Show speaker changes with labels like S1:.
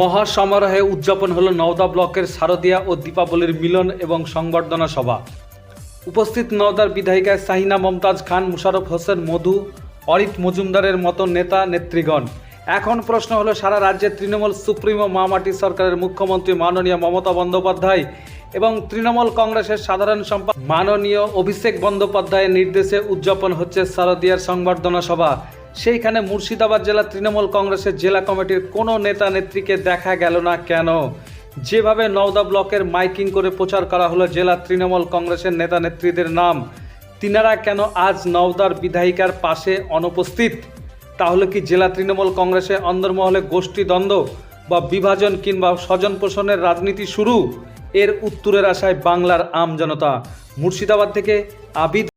S1: মহাসমারোহে উদযাপন হলো নওদা ব্লকের শারদিয়া ও দীপাবলির মিলন এবং সংবর্ধনা সভা। উপস্থিত নওদার বিধায়িকা সাহিনা মমতাজ খান, মুশারফ হোসেন মধু, অরিত মজুমদারের মতো নেতা নেত্রীগণ। এখন প্রশ্ন হলো, সারা রাজ্যের তৃণমূল সুপ্রিমো মামাটি সরকারের মুখ্যমন্ত্রী মাননীয় মমতা বন্দ্যোপাধ্যায় এবং তৃণমূল কংগ্রেসের সাধারণ সম্পাদক মাননীয় অভিষেক বন্দ্যোপাধ্যায়ের নির্দেশে উদযাপন হচ্ছে শারদিয়ার সংবর্ধনা সভা। সেইখানে মুর্শিদাবাদ জেলা তৃণমূল কংগ্রেসের জেলা কমিটির কোনো নেতা নেত্রীকে দেখা গেল না কেন? যেভাবে নওদা ব্লকের মাইকিং করে প্রচার করা হলো জেলা তৃণমূল কংগ্রেসের নেতা নেত্রীদের নাম, তিনারা কেন আজ নওদার বিধায়িকার পাশে অনুপস্থিত? তাহলে কি জেলা তৃণমূল কংগ্রেসে অন্দরমহলে গোষ্ঠী দ্বন্দ্ব বা বিভাজন কিংবা স্বজন পোষণের রাজনীতি শুরু? এর উত্তরের আশায় বাংলার আম জনতা মুর্শিদাবাদ থেকে আবিদ